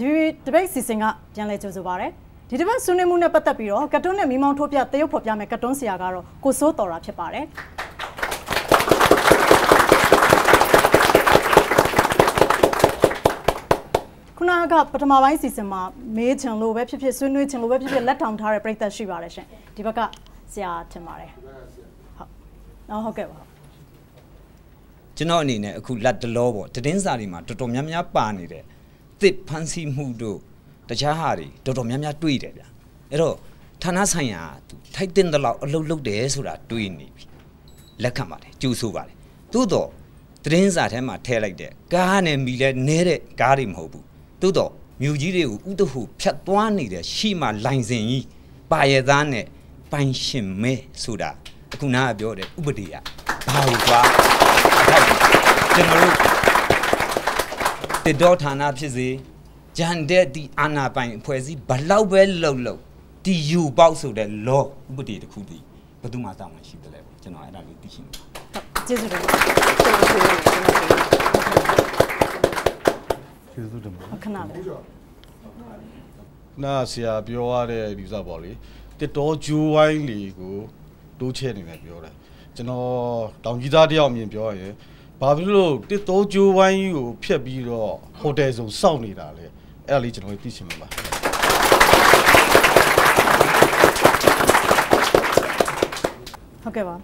ဒီဒီဘိတ်စီစဉ်ကပြန်လဲကြိုဆိုပါရစေဒီတစ်ပတ်ဆွေးနွေးမှုနဲ့ပတ်သက်ပြီးတော့ကတ်တွန်းနဲ့မိမောင်းထိုးပြတရုပ်ဖော်ပြမယ်ကတ်တွန်းဆရာကတော့ကိုစိုးတော်တာဖြစ်ပါတယ်ခုနကပထမပိုင်းစီစဉ်မှာမေးချင်လို့ပဲဖြစ်ဖြစ်ဆွေးနွေးချင်လို့ပဲဖြစ်ဖြစ်လက်ထောင်ထားတဲ့ပြည်သက်ရှိပါတယ်ရှင်ဒီဘက်ကဆရာထင်ပါတယ်ဟုတ်ဟုတ်ကဲ့ပါကျွန်တော်အနေနဲ့အခုလက်တလောပေါ့တည်င်းစာတွေမှာတော်တော်များများပါနေတဲ့တ စ်ဖန်စီမှုတို့တခြားဟာတွေတော်တော်များများတွေ့တယ်ဗျအဲ့တော့ဌာနဆိုင်ရာသူထိုက်တင်တဲ့လောက်အလုပ်လုပ်တယ်ဆိုတာတွေ့နေပြီလက်ခံပါတယ်ကြိုးဆိုပါတယ်သို့တော့သတင်းစာထဲမှာထည့်လိုက်တဲ့ကားနဲ့မိလဲနဲတဲ့ကားတွေမဟုတ်ဘူးသို့တော့မြို့ကြီးတွေကိုဥတဟုဖြတ်သွားနေတဲ့ရှိမှလိုင်စင်ကြီးပါရသားနဲ့ပိုင်ရှင်မဲဆိုတာအခုနာကပြောတယ်ဥပဒေကဘာလို့ကွာကျွန်တော်တို့ တတော်ဌာနဖြစ်စေဂျန်တဲ့ဒီအာနာပိုင်အဖွဲ့အစည်းဘလောက်ပဲလှုပ်လှုပ်ဒီယူပေါက်ဆိုတဲ့ law ဥပဒေတစ်ခုတည်းဘယ်သူမှတောင်းမှရှိတယ်လေကျွန်တော်အဲ့ဒါလေးသိရှိနေပါကျေးဇူးတင်ပါကျေးဇူးတင်ပါခဏလေးနာဆရာပြောရတဲ့ဒီစားပေါ့လေတစ်တော်ဂျိုးဝိုင်းလေးကိုတိုးချဲ့နေတယ်ပြောတယ်ကျွန်တော်တောင်ကြီးသားတယောက်မြင်ပြောရင် ဘာဖြစ်လို့တစ်တော်ဂျိုးဝိုင်းကိုဖျက်ပြီးတော့ဟိုတယ်ဆုံးစောင့်နေတာလဲအဲ့ဒါလေးကျွန်တော်သိချင်မှာပါဟုတ်ကဲ့ပါ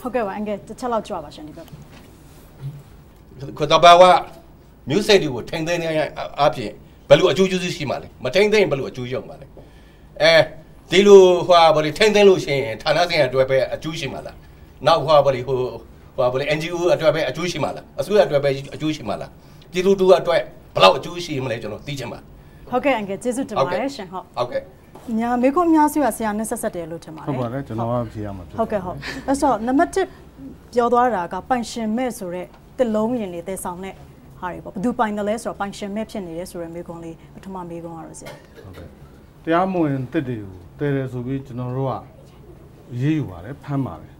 ဟုတ်ကဲ့ပါအင်္ဂဲတစ်ချက်လောက်ကြွပါရှင်ဒီဘက်ခွတော့ဘာဝမျိုးစိတ်တွေကိုထိန်းသိမ်းနေရအပြင်ဘယ်လိုအကျိုးကျေးဇူးရှိမှာလဲမထိန်းသိမ်းဘယ်လိုအကျိုးရောက်မှာလဲအဲဒီလိုဟိုဘာလဲထိန်းသိမ်းလို့ရှိရင်ဌာနဆိုင်ရာအတွက်ပဲအကျိုးရှိမှာလားနောက်ဟိုဘာလဲဟို ဟိုဘာလဲ NGO အတွက်ပဲအကျိုးရှိမှာလားအစိုးရအတွက်ပဲအကျိုးရှိမှာလားပြည်သူတို့အတွက်ဘယ်လောက်အကျိုးရှိမလဲကျွန်တော်သိချင်ပါဟုတ်ကဲ့အင်္ဂဲကျေးဇူးတင်ပါတယ်ရှင်ဟုတ်ဟုတ်ကဲ့ညာမေခွန်များစုကဆရာနဲ့ဆက်ဆက်တယ်လို့ထင်ပါတယ်ဟုတ်ပါတယ်ကျွန်တော်ကဖြေရမှာဖြစ်ဟုတ်ကဲ့ဟုတ်အဲ့ဆိုနံပါတ်1ပြောသွားတာကပိုင်ရှင်မဲ့ဆိုတဲ့တစ်လုံးရင်နေတဲ့ဆောင်တဲ့ဟာတွေပေါ့ဘယ်သူပိုင်တယ်လဲဆိုတော့ပိုင်ရှင်မဲ့ဖြစ်နေတယ်ဆိုတဲ့မေခွန်လေးပထမမေခွန်ကတော့ဆရာဟုတ်ကဲ့တရားမဝင်တစ်တွေကိုတဲတယ်ဆိုပြီးကျွန်တော်တို့ကရေးယူပါတယ်ဖမ်းပါတယ်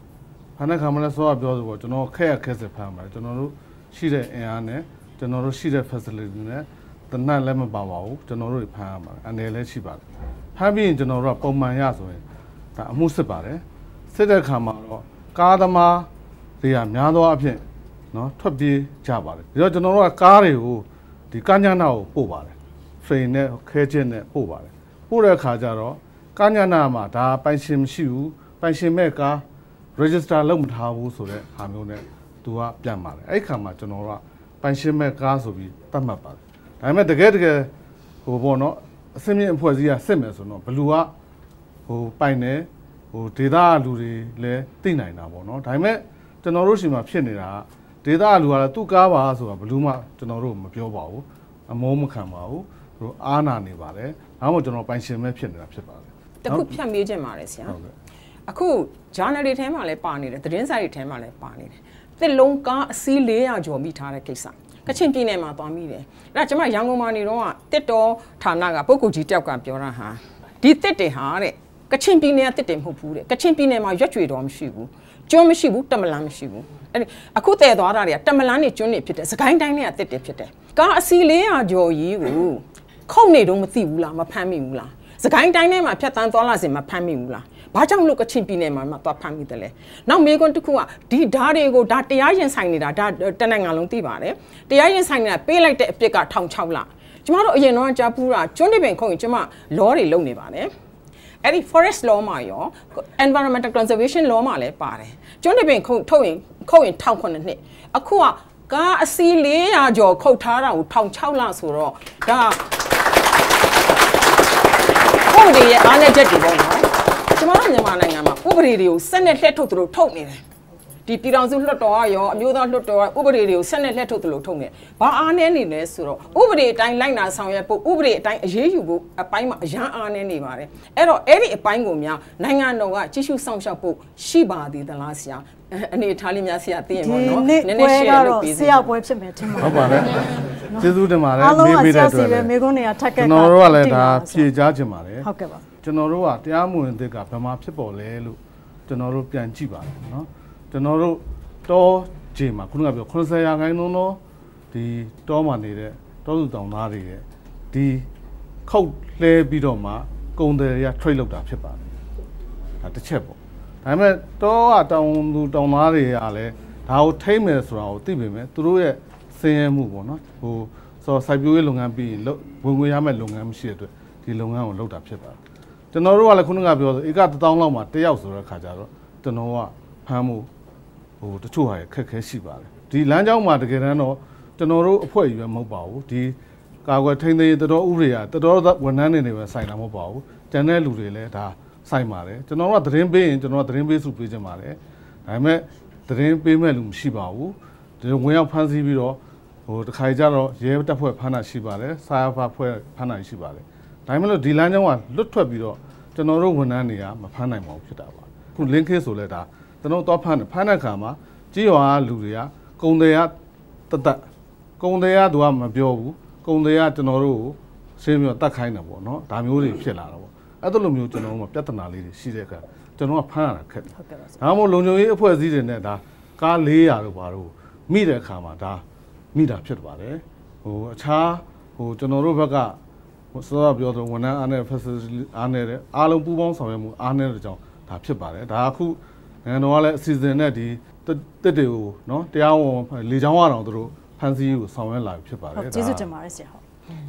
ဖမ်းတဲ့ခါမှလည်းစောကပြောဆိုပေါ့ကျွန်တော်ခက်ရခက်စစ်ဖမ်းပါတယ်ကျွန်တော်တို့ရှိတဲ့အင်အားနဲ့ကျွန်တော်တို့ရှိတဲ့ facility နဲ့တနတ်လည်းမပါပါဘူးကျွန်တော်တို့ဖမ်းရပါတယ်အနေလည်းရှိပါတယ်ဖမ်းပြီးရင်ကျွန်တော်တို့ကပုံမှန်ရဆိုရင်ဒါအမှုစစ်ပါတယ်စစ်တဲ့ခါမှာတော့ကားသမားတွေကများသောအားဖြင့်နော်ထွက်ပြေးကြပါတယ်ဒါတော့ကျွန်တော်တို့ကကားတွေကိုဒီကညနာကိုပို့ပါတယ်ဖရိန်နဲ့ခဲချက်နဲ့ပို့ပါတယ်ပို့တဲ့အခါကျတော့ကညနာမှာဒါပိုင်ရှင်မရှိဘူးပိုင်ရှင်မဲ့ကား register လုပ်မထားဘူးဆိုတဲ့ဟာမျိုးနဲ့သူကပြန်ပါတယ်အဲ့ခါမှာကျွန်တော်တို့ကပိုင်ရှင်မဲ့ကားဆိုပြီးသတ်မှတ်ပါတယ်ဒါပေမဲ့တကယ်တကယ်ဟိုပေါ့နော်အစင်းမြင့်အဖွဲ့အစည်းကစစ်မယ်ဆိုတော့ဘလူကဟိုပိုင်တယ်ဟိုဒေတာလူတွေလည်းသိနိုင်တာပေါ့နော်ဒါပေမဲ့ကျွန်တော်တို့ရှိမှဖြစ်နေတာကဒေတာလူကလည်းသူ့ကားပါဆိုတာဘလူးမှကျွန်တော်တို့မပြောပါဘူးအမောမခံပါဘူးသူအားနာနေပါတယ်ဒါမှမဟုတ်ကျွန်တော်ပိုင်ရှင်မဲ့ဖြစ်နေတာဖြစ်ပါတယ်တခုဖြတ်မေးခြင်းပါတယ်ဆရာဟုတ်ကဲ့ အခု journal တွေထဲမှာလည်းပါနေတယ်သတင်းစာတွေထဲမှာလည်းပါနေတယ်တစ်လုံးကားအစီး400ကျော်မိထားတဲ့ကိစ္စကချင်ပြည်နယ်မှာသွားမိတယ်အဲ့ဒါကျမရန်ကုန်မှာနေတော့တစ်တော်ဌာနကပုဂ္ဂိုလ်ကြီးတယောက်ကပြောတာဟာဒီတစ်တွေဟာတဲ့ကချင်ပြည်နယ်ကတစ်တွေမဟုတ်ဘူးတဲ့ကချင်ပြည်နယ်မှာရွက်ကြွေတော်မရှိဘူးကျွန်းမရှိဘူးတမလန်းမရှိဘူးအဲ့အခုတည်သွားတာတွေကတမလန်းနေကျွန်းနေဖြစ်တယ်စကိုင်းတိုင်းတွေကတစ်တွေဖြစ်တယ်ကားအစီ400ကျော်ကြီးကိုခုတ်နေတော့မသိဘူးလားမဖမ်းမိဘူးလားစကိုင်းတိုင်းထဲမှာဖြတ်တန်းသွားလာစဉ်မဖမ်းမိဘူးလား ဘာကြောင့်လို့ကချင်ပြည်နယ်မှာမှသွားဖမ်းမိတယ်လဲနောက်မေကွန်းတစ်ခုကဒီဓာတ်တွေကိုဒါတရားရင်ဆိုင်နေတာဒါတနိုင်ငံလုံးသိပါတယ်တရားရင်ဆိုင်နေတာပေးလိုက်တဲ့အပြစ်က1600လကျမတို့အရင်တော့ကြားပူးတာကျွန်းနေပင်ခုံရင်ကျမ law တွေလုပ်နေပါတယ်အဲ့ဒီ forest law မှာရော environmental conservation law မှာလည်းပါတယ်ကျွန်းနေပင်ခုံထုတ်ရင်ခုတ်ရင်1009နှစ်အခုကကားအစီး400ကျော်ခုတ်ထားတာကို1600လဆိုတော့ဒါဟုတ်တယ်ရဲ့အားလည်းချက်တွေပေါ့နော် ကျမတို့မြန်မာနိုင်ငံမှာဥပဒေတွေကိုစက်နဲ့လှည့်ထုတ်သလိုထုတ်နေတယ်ဒီပြည်တော်စုလွှတ်တော်ကရောအမျိုးသားလွှတ်တော်ကဥပဒေတွေကိုဆက်နဲ့လက်ထုတ်သလိုထုတ်နေဘာအားနည်းနေလဲဆိုတော့ဥပဒေအတိုင်းလိုက်နာဆောင်ရွက်ဖို့ဥပဒေအတိုင်းအရေးယူဖို့အပိုင်းမှာအရန်အားနည်းနေပါတယ်အဲ့တော့အဲ့ဒီအပိုင်းကိုများနိုင်ငံတော်ကကြီးစုဆောင်ရှောက်ဖို့ရှိပါသေးသလားဆရာအနေထားလေးများဆရာသိရင်ပေါ့နော်နည်းနည်း share လုပ်ပေးစေဆရာပွဲဖြစ်မယ်ထင်ပါဟုတ်ပါတယ်ကျေးဇူးတင်ပါတယ်မေးပေးတဲ့အတွက်လည်းမေကုန်းနေရထက်ကကျွန်တော်တို့ကလည်းဒါဖြေကြားခြင်းပါတယ်ဟုတ်ကဲ့ပါ ကျွန်တော်တို့ကတရားမဝင်သစ်ကဘယ်မှာဖြစ်ပေါ်လဲလို့ကျွန်တော်တို့ပြန်ကြည့်ပါတယ်နော်ကျွန်တော်တို့တောခြေမှာခုနကပြော80ရာခိုင်နှုန်းတော့ဒီတောမှာနေတဲ့တောသူတောင်သားတွေရဲ့ဟဒီခုတ်လှဲပြီးတော့မှကုန်တယ်ရ trade လုပ်တာဖြစ်ပါတယ်ဒါတစ်ချက်ပေါ့ဒါပေမဲ့တော့ကတောင်သူတောင်သားတွေကလည်းဒါကိုထိမ့်မယ်ဆိုတာကိုသိပေမဲ့သူတို့ရဲ့စင်ရဲမှုပေါ့နော်ဟိုဆိုတော့စိုက်ပျိုးရေးလုပ်ငန်းပြီးရင်လုပ်ဝင်ငွေရမယ့်လုပ်ငန်းမရှိတဲ့အတွက်ဒီလုပ်ငန်းကိုလုပ်တာဖြစ်ပါတယ် ကျွန်တော်တို့ကလည်းခုနကပြောဆိုဧက1000လောက်မှာတစ်ယောက်ဆိုတဲ့ခါကျတော့ကျွန်တော်ကဖမ်းမှုဟိုတချို့ဟာရခက်ခဲရှိပါတယ်ဒီလမ်းကြောင်းမှာတကယ်တမ်းတော့ကျွန်တော်တို့အဖွဲ့ကြီးပဲမဟုတ်ပါဘူးဒီကာကွယ်ထိန်းသိမ်းရေးတတော်ဥပဒေကတတော်ဝန်ထမ်းတွေနေပဲဆိုင်တာမဟုတ်ပါဘူးကျန်တဲ့လူတွေလည်းဒါဆိုင်ပါတယ်ကျွန်တော်တို့ကသတင်းပေးရင်ကျွန်တော်ကသတင်းပေးစုပေးခြင်းပါတယ်ဒါပေမဲ့သတင်းပေးမဲ့လူမရှိပါဘူးဒီလိုဝင်ရောက်ဖမ်းဆီးပြီးတော့ဟိုတစ်ခါကြတော့ရဲတပ်ဖွဲ့ဖမ်းတာရှိပါတယ်စာရဖဖွဲ့ဖမ်းတာရှိပါတယ် ဒါပေမဲ့လို့ဒီလမ်းကြောင်းကလွတ်ထွက်ပြီးတော့ကျွန်တော်တို့ဝန်ထမ်းတွေကမဖမ်းနိုင်ပါဘူးဖြစ်တာပါခု link case ဆိုလဲဒါကျွန်တော်တော့ဖမ်းတယ်ဖမ်းတဲ့ခါမှာကြီးရွာလူတွေကကုံတွေကတသက်ကုံတွေကသူကမပြောဘူးကုံတွေကကျွန်တော်တို့ကိုရှင်းပြီးတော့တတ်ခိုင်းတယ်ပေါ့နော်ဒါမျိုးတွေဖြစ်လာတော့ပေါ့အဲ့လိုမျိုးကျွန်တော်တို့မှာပြဿနာလေးတွေရှိတဲ့အခါကျွန်တော်ကဖမ်းရတာခက်တယ်ဟုတ်ကဲ့ပါဆရာဒါမှမဟုတ်လုံခြုံရေးအဖွဲ့အစည်းတွေနဲ့ဒါကား400တို့ဘာတို့မိတဲ့အခါမှာဒါမိတာဖြစ်ပါတယ်ဟိုအခြားဟိုကျွန်တော်တို့ဘက်ကဟို စောစောပြောတော့ဝန်ထမ်းအားနဲ့ facility အားနဲ့တဲ့အားလုံးပူးပေါင်းဆောင်ရွက်မှုအားနဲ့တဲ့ကြောင့်ဒါဖြစ်ပါတယ်ဒါအခုနိုင်ငံတော်ကလည်းအစီအစဉ်နဲ့ဒီတက်တွေကိုနော်တရားဝင်လေချောင်းရအောင်သူတို့ဖန်စီကိုဆောင်ရွက်လာပြီဖြစ်ပါတဟုယ်တ်ကျေးဇူးတင်ပါတယ်ဆရာဟုတ်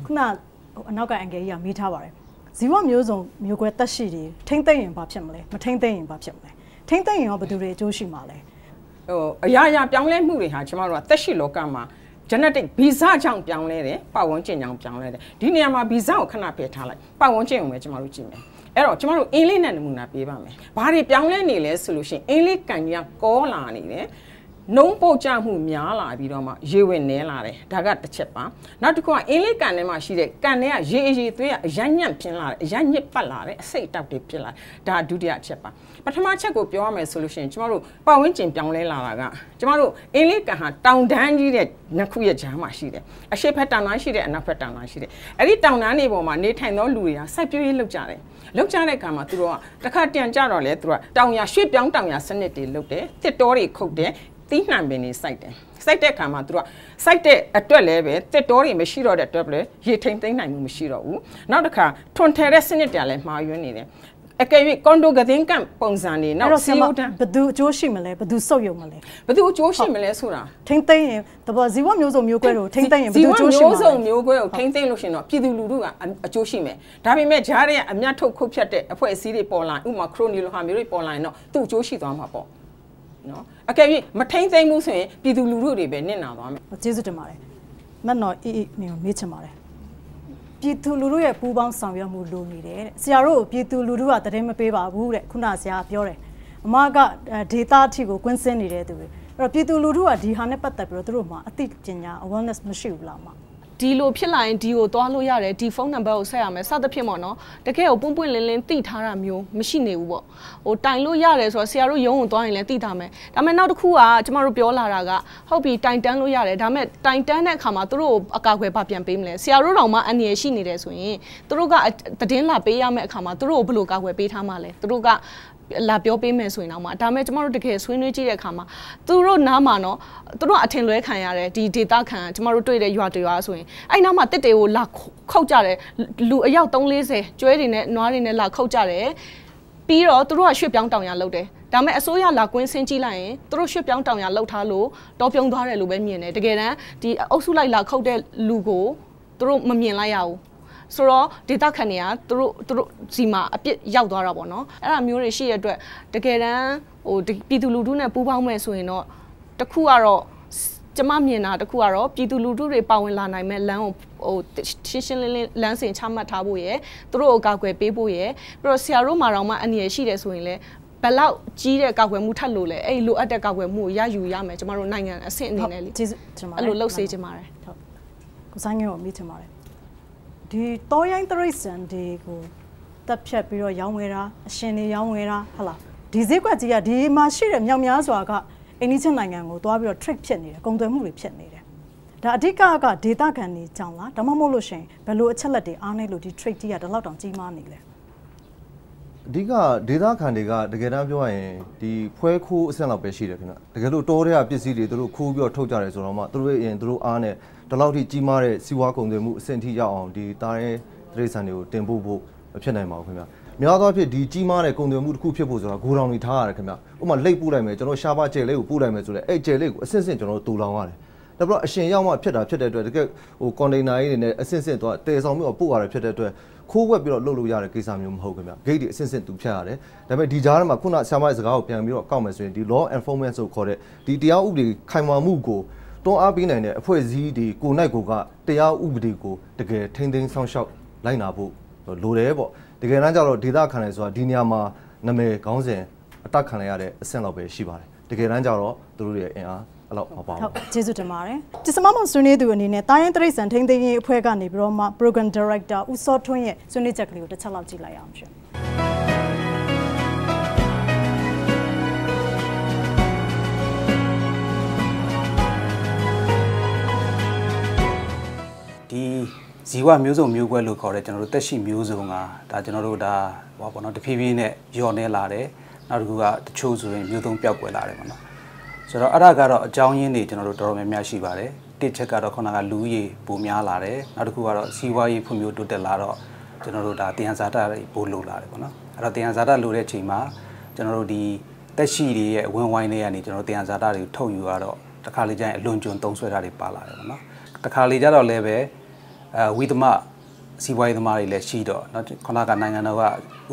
ခုနဟိုအနောက်ကအန်ကယ်ကြီးကမေးထားပါတယ်ဇီဝမျိုးစုံမျိုးကွဲတက်ရှိတွေထိမ့်သိမ့်ရင်ဘာဖြစ်မလဲမထိမ့်သိမ့်ရင်ဘာဖြစ်မလဲထိမ့်သိမ့်ရင်ရောဘယ်သူတွေအကျိုးရှိမှာလဲဟိုအရာရာပြောင်းလဲမှုတွေဟာကျမတို့ကသက်ရှိလောကမှာ genetic ဗီဇကြောင့်ပြောင်းလဲတယ်ပတ်ဝန်းကျင်ကြောင့်ပြောင်းလဲတယ်ဒီနေရာမှာဗီဇကိုခဏဖယ်ထားလိုက်ပတ်ဝန်းကျင်ကိုပဲကျမတို့ကြည့်မယ်အဲ့တော့ကျမတို့အင်းလေးနဲ့နမူနာပေးပါမယ်ဘာတွေပြောင်းလဲနေလဲဆိုလို့ရှိရင်အင်းလေးကန်ကြီးကကောလာနေတယ် နှုံးပုတ်ကြမှုများလာပြီးတော့မှရေဝင်နေလာတယ်ဒါကတစ်ချက်ပါနောက်တစ်ခုကအင်းလေးကန်ထဲမှာရှိတဲ့ကန်ထဲကရေအရေသွေးကအရညံ့ပြင်းလာတယ်အရညစ်ပတ်လာတယ်အစိတ်တောက်တွေဖြစ်လာတယ်ဒါဒုတိယအချက်ပါပထမချက်ကိုပြောရမယ်ဆိုလို့ရှိရင်ကျမတို့ပတ်ဝန်းကျင်ပြောင်းလဲလာတာကကျမတို့အင်းလေးကန်ဟာတောင်တန်းကြီးတဲ့နှစ်ခုရဲ့ကြားမှာရှိတယ်အရှိတ်ဖက်တောင်တန်းရှိတယ်အနောက်ဖက်တောင်တန်းရှိတယ်အဲ့ဒီတောင်တန်းတွေပေါ်မှာနေထိုင်သောလူတွေကစိုက်ပျိုးရေးလုပ်ကြတယ်လောက်ကြတဲ့အခါမှာသူတို့ကတစ်ခါတန်ကြတော့လေသူတို့ကတောင်ရရွှေ့ပြောင်းတောင်ရစနစ်တွေလုပ်တယ်တစ်တော်တွေခုတ်တယ် တီးနှံပင်တွေစိုက်တယ်စိုက်တဲ့အခါမှာသူတို့ကစိုက်တဲ့အတွက်လည်းပဲတစ်တော်တွေမရှိတော့တဲ့အတွက်လည်းရေထိန်သိမ့်နိုင်မှုမရှိတော့ဘူးနောက်တစ်ခါထွန်ထယ်တဲ့စနစ်တွေလည်းမှားယွင်းနေတယ်အကယ်၍ကွန်ဒိုဂဒင်းကမ်ပုံစံနေနောအဲ့က်တော့ဆစီရာမယိုတန်ဘယ်သူအကျိုးရှိမလဲဘယ်သူဆုတ်ယုံမလဲဘယ်သူအကျိုးရှိမလဲဆိုတာထိမ့်သိမ့်ရင်တဘောဇီဝမျိုးစုံမျိုးကွဲတို့ထိမ့်သိမ့်ရင်ဘယ်သူအကျိုးရှိမှာမျိုးလဲစုံမျိုးကွဲကိုထိမ့်သိမ့်လို့ရှရင်တော့ပြည်သူလူထုကအကျိုးရှိမယ်ဒါပေမဲ့ဂျားတွေကအမျက်ထုတ်ခုတ်ဖြတ်တဲ့အဖွဲ့အစည်းတွေပေါ်လာဥပမာခရိုနီလိုဟာမျိုးတွေပေါ်လာရင်တော့သူ့အကျိုးရှိသွားမှာပေါ့ နော်အကယ်၍မထိမ့်သိမ့်မှုဆိုရင်ပြည်သူလူထုတွေပဲနစ်နာသွားမယ်ကျေးဇူးတင်ပါတယ်မတ်နော်အေးအေးနေကိုမေးချင်ပါတယ်ပြည်သူလူထုရဲ့ပူးပေါင်းဆောင်ရွက်မှုလိုနေတယ်တဲ့ဆရာတို့ကိုပြည်သူလူထုကတည်မပေးပါဘူးတဲ့ခုနဆရာကပြောတယ်အမကဒေတာအထိကိုကွင်းစင်းနေတဲ့သူတွေအဲ့တော့ပြည်သူလူထုကဒီဟာနဲ့ပတ်သက်ပြီးတော့သူတို့မှာအသိပညာ awareness မရှိဘူးလားအမ ဒီလိုဖြစ်လာရင်ဒီကိုသွားလို့ရတယ်ဒီဖုန်းနံပါတ်ကိုဆက်ရမယ်စသဖြင့်ပေါ့နော်တကယ်ကိုပွန့်ပွန့်လင်းလင်းသိထားတာမျိုးမရှိနေဘူးပေါ့ဟိုတိုင်လို့ရတယ်ဆိုတော့ဆရာတို့ရုံးကိုသွားရင်လည်းသိထားမယ်ဒါပေမဲ့နောက်တစ်ခုကကျမတို့ပြောလာတာကဟုတ်ပြီတိုင်တန်းလို့ရတယ်ဒါပေမဲ့တိုင်တန်းတဲ့အခါမှာသူတို့အကာအကွယ်ဘာပြန်ပေးမလဲဆရာတို့တောင်မှအန္တရာယ်ရှိနေတယ်ဆိုရင်သူတို့ကသတင်းလာပေးရမယ့်အခါမှာသူတို့ကိုဘယ်လိုကာကွယ်ပေးထားမှလဲသူတို့ကလာပြောပေးမယ်ဆိုရင်တော့မှဒါပေမဲ့ကျမတို့တကယ်ဆွေးနွေးကြည့်တဲ့အခါမှာသူတို့နားမှာနော်သူတို့အထင်လွဲခံရတယ်ဒီဒေတာခံကျမတို့တွေ့တဲ့ရွာတရွာဆိုရင်အဲ့နားမှာတစ်တွေကိုလာခုတ်ကြတယ်လူအယောက်340ကျွဲတွေနဲ့နွားတွေနဲ့လာခုတ်ကြတယ်ပြီးတော့သူတို့ကရွှေ့ပြောင်းတောင်ရလုပ်တယ်ဒါပေမဲ့အစိုးရလာကွင်းဆင်းကြည့်လိုက်ရင်သူတို့ရွှေ့ပြောင်းတောင်ရလုပ်ထားလို့တော့ပြုံးသွားတယ်လို့ပဲမြင်တယ်တကယ်တမ်းဒီအုပ်စုလိုက်လာခုတ်တဲ့လူကိုသူတို့မမြင်လိုက်ရဘူး ဆိုတော့ဒေတာခံတွေကသူတို့သူတို့စီမှာအပြစ်ရောက်သွားတာပေါ့နော်အဲ့ဒါမျိုးတွေရှိရတဲ့အတွက်တကယ်တမ်းဟိုဒီပြည်သူလူထုနဲ့ပူးပေါင်းမဲ့ဆိုရင်တော့တစ်ခုကတော့ကျမမြင်တာတစ်ခုကတော့ပြည်သူလူထုတွေပါဝင်လာနိုင်မဲ့လမ်းကိုဟိုရှင်းရှင်းလင်းလင်းလမ်းစဉ်ချမှတ်ထားဖို့ရယ်သူတို့ကိုကာကွယ်ပေးဖို့ရယ်ပြီးတော့ဆရာတို့မှာတော့မှအနေရရှိတယ်ဆိုရင်လည်းဘယ်လောက်ကြီးတဲ့ကာကွယ်မှုထပ်လို့လဲအဲ့လိုအပ်တဲ့ကာကွယ်မှုကိုရယူရမယ်ကျမတို့နိုင်ငံအဆင့်အနေနဲ့လေကျေးဇူးတင်ပါတယ်အဲ့လိုလှုပ်စေချင်ပါတယ်ဟုတ်ကိုဆိုင်ငယ်ကိုမေးချင်ပါတယ် ဒီတောရိုင်းတရိတ်ဆန်တွေကိုတက်ဖြတ်ပြီးတော့ရောင်းဝယ်တာအရှင်တွေရောင်းဝယ်တာဟုတ်လားဒီဈေးကွက်ကြီးကဒီမှာရှိတဲ့မြောက်များစွာကအိန္ဒိချင်းနိုင်ငံကိုသွားပြီးတော့ trick ဖြစ်နေတယ်ကုန်သွယ်မှုတွေဖြစ်နေတယ်ဒါအဓိကကဒေတာခံနေကြောင်းလားဒါမှမဟုတ်လို့ရှိရင်ဘယ်လိုအချက်လက်တွေအားနေလို့ဒီ trick ကြီးကဒီလောက်တောင်ကြီးမားနေလဲအဓိကဒေတာခံတွေကတကယ်တမ်းပြောရရင်ဒီဖွဲခိုးအဆင့်လောက်ပဲရှိတယ်ခင်ဗျတကယ်လို့တောထဲကပစ္စည်းတွေသူတို့ခိုးပြီးတော့ထုတ်ကြတယ်ဆိုတော့မှသူတို့ရဲ့အရင်သူတို့အားနဲ့တ ဒီလောက်ထိကြီးမားတဲ့စီးပွားကုန်သွယ်မှုအဆင့်ထိရောက်အောင်ဒီတားရဲတရိတ်ဆန်တွေကိုတင်ပို့ဖို့မဖြစ်နိုင်ပါဘူးခင်ဗျာများသောအားဖြင့်ဒီကြီးမားတဲ့ကုန်သွယ်မှုတစ်ခုဖြစ်ဖို့ဆိုတာဂိုဒေါင်တွေထားရတယ်ခင်ဗျာဥပမာလိတ်ပို့လိုက်မယ်ကျွန်တော်ရှားပါကျယ်လေးကိုပို့လိုက်မယ်ဆိုတော့အဲ့ကျယ်လေးကိုအဆင့်ဆင့်ကျွန်တော်တို့တူလောင်ရတယ်ဒါပြတော့အရှင်ရောက်မှဖြစ်တာဖြစ်တဲ့အတွက်တကယ်ဟိုကွန်တိန်နာကြီးတွေနဲ့အဆင့်ဆင့်တော့တည်ဆောင်ပြီးတော့ပို့ရတယ်ဖြစ်တဲ့အတွက်ခိုးဝက်ပြီးတော့လှုပ်လို့ရတဲ့ကိစ္စမျိုးမဟုတ်ခင်ဗျဂိတ်တွေအဆင့်ဆင့်တူဖြတ်ရတယ်ဒါပေမဲ့ဒီကြားထဲမှာခုနဆရာမရဲ့စကားကိုပြန်ပြီးတော့ကောက်မယ်ဆိုရင်ဒီ law enforcement ဆိုခေါ်တဲ့ဒီတရားဥပဒေခိုင်မာမှုကို တွန်းအားပေးနိုင်တဲ့အဖွဲ့အစည်းတွေကိုနိုင်ကိုကတရားဥပဒေကိုတကယ်ထိမ့်သိမ်းဆောင်ရှောက်လိုက်နာဖို့လိုတယ်ပေါ့တကယ်တမ်းကျတော့ဒေတာခံတယ်ဆိုတာဒီနေရာမှာနာမည်ခေါင်းစဉ်အတက်ခံရရတဲ့အဆင့်လောက်ပဲရှိပါတယ်တကယ်တမ်းကျတော့သူတို့ရဲ့အင်အားအဲ့လောက်မပါဟုဘူးတ်ကျေးဇူးတင်ပါတယ်ဒီစမမောင်ဆွေးနွေးသူအနေနဲ့တာရင်တရိတ်ဆန်ထိန်းသိမ်းရေးအဖွဲ့ကနေပြီးတော့မှ program director ဦးစောထွန်းရဲ့ဆွေးနွေးချက်ကလေးကိုတစ်ချက်လောက်ကြည့်လိုက်အောင်ရှင် ဒီဇီဝမျိုးစုံမျိုးကွဲလို့ခေါ်တဲ့ကျွန်တော်တို့တက်ရှိမျိုးစုံကဒါကျွန်တော်တို့ဒါဟောပေါ့နော်တဖြည်းဖြည်းနဲ့ညော့နေလာတယ်နောက်တစ်ခုကတချို့ဆိုရင်မျိုးသုံးပျောက်ကွယ်လာတယ်ပေါ့နော်ဆိုတော့အဲ့ဒါကတော့အကြောင်းရင်းတွေကျွန်တော်တို့တော်တော်များများရှိပါတယ်တစ်ချက်ကတော့ခုနကလူကြီးပိုများလာတယ်နောက်တစ်ခုကတော့စီးပွားရေးဖွံ့ဖြိုးတိုးတက်လာတော့ကျွန်တော်တို့ဒါတင်ဟန်ဇာတာတွေပိုလိုလာတယ်ပေါ့နော်အဲ့တော့တင်ဟန်ဇာတာလိုတဲ့အချိန်မှာကျွန်တော်တို့ဒီတက်ရှိတွေရဲ့ဝင်ဝိုင်းတွေကနေကျွန်တော်တို့တင်ဟန်ဇာတာတွေထုတ်ယူရတော့တခါလေကျရင်အလွန်ကျွံသုံးဆွဲတာတွေပါလာတယ်ပေါ့နော်တခါလေကျတော့လည်းပဲ အဲဝိသမစီးပွားရေးသမားတွေလည်းရှိတော့เนาะခုနကနိုင်ငံတော်က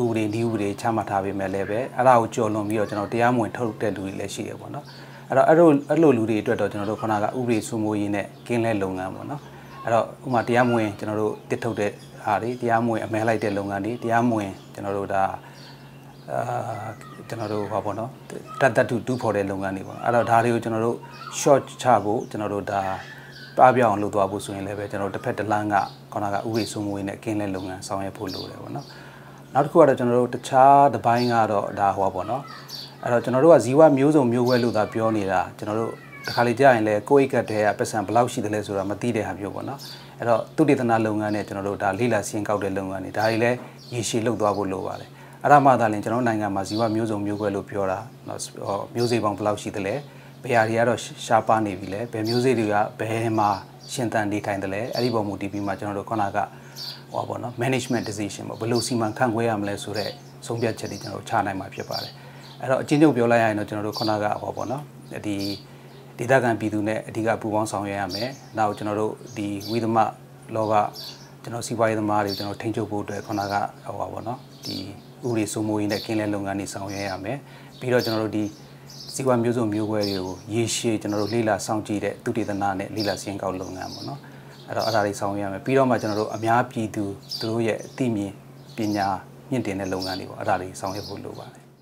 ဥပဒေဒီဥပဒေချမှတ်ထားပေမဲ့လည်းပဲအဲ့ဒါကိုကြော်လွန်ပြီးတော့ကျွန်တော်တရားမဝင်ထုတ်တဲ့လူတွေလည်းရှိတယ်ပေါ့နော်အဲ့တော့အဲ့လိုအဲ့လိုလူတွေအတွက်တော့ကျွန်တော်တို့ခုနကဥပဒေစိုးမိုးရေးနဲ့ကင်းလဲလုပ်ငန်းပေါ့နော်အဲ့တော့ဥပမာတရားမဝင်ကျွန်တော်တို့တစ်ထုတ်တဲ့ဟာတွေတရားမဝင်အမဲလိုက်တဲ့လုပ်ငန်းတွေတရားမဝင်ကျွန်တော်တို့ဒါအာကျွန်တော်တို့ဟောပေါ့နော်တတ်တတ်တူတူဖို့တဲ့လုပ်ငန်းတွေပေါ့အဲ့တော့ဒါတွေကိုကျွန်တော်တို့ short ချဖို့ကျွန်တော်တို့ဒါ ပပြောင်းလုပ်သွားဖို့ဆိုရင်လည်းပဲကျွန်တော်တို့တစ်ဖက်တစ်လမ်းကခေါင်းကဥပဒေစိုးမိုးရေးနဲ့ကင်းလဲလုပ်ငန်းဆောင်ရွက်ဖို့လိုတယ်ပေါ့နော်နောက်တစ်ခုကတော့ကျွန်တော်တို့တခြားတစ်ပိုင်းကတော့ဒါဟောပေါ့နော်အဲ့တော့ကျွန်တော်တို့ကဇီဝမျိုးစုံမျိုးကွဲလို့သာပြောနေတာကျွန်တော်တို့တစ်ခါလေကြာရင်လည်းကိုယ့်အိတ်ကတည်းကပတ်စံဘယ်လောက်ရှိတယ်လဲဆိုတာမသိတဲ့ဟာမျိုးပေါ့နော်အဲ့တော့သုတေသနလုပ်ငန်းနဲ့ကျွန်တော်တို့ဒါလိလာစင်းကောက်တဲ့လုပ်ငန်းတွေဒါတွေလည်းရေရှည်လုပ်သွားဖို့လိုပါတယ်အဲ့ဒါမှသာလျှင်ကျွန်တော်နိုင်ငံမှာဇီဝမျိုးစုံမျိုးကွဲလို့ပြောတာနော်မျိုးစေ့ပေါင်းဘယ်လောက်ရှိတယ်လဲ ဘယ်ဟာတွေကတော့ရှားပါနေပြီလဲဘယ်မျိုးစေ့တွေကဘယ်မှာရှင်သန်နေထိုင်တယ်လဲအဲ့ဒီပုံမူတည်ပြီးမှကျွန်တော်တို့ခုနကဟောပေါ့နော် management decision ပေါ့ဘယ်လိုစီမံခန့်ခွဲရမလဲဆိုတော့ဆုံးဖြတ်ချက်တွေကျွန်တော်တို့ချနိုင်မှာဖြစ်ပါတယ်အဲ့တော့အချင်းချုပ်ပြောလိုက်ရရင်တော့ကျွန်တော်တို့ခုနကဟောပေါ့နော်ဒီဒေသခံပြည်သူနဲ့အဓိကပူးပေါင်းဆောင်ရွက်ရမယ်နောက်ကျွန်တော်တို့ဒီဝိသမလောကကျွန်တော်စီးပွားရေးသမားတွေကျွန်တော်ထိန်းချုပ်ဖို့အတွက်ခုနကဟောပါပေါ့နော်ဒီဥပဒေစိုးမိုးရေးနဲ့ကင်းလဲလုပ်ငန်းတွေဆောင်ရွက်ရမယ်ပြီးတော့ကျွန်တော်တို့ဒီ စီဝါမျိုးစုံမျိုးကွဲတွေကိုရေရှည်ကျွန်တော်တို့လေ့လာစောင့်ကြည့်တဲ့သူတေသနာနဲ့လေ့လာစင်းကောက်လုပ်ငန်းပေါ့နော်အဲ့တော့အဲ့ဒါတွေဆောင်ရွက်ရမယ်ပြီးတော့မှကျွန်တော်တို့အများပြည်သူတို့ရဲ့အသိမြင်ပညာမြင့်တင်တဲ့လုပ်ငန်းတွေပေါ့အဲ့ဒါတွေဆောင်ရွက်ဖို့လိုပါတယ်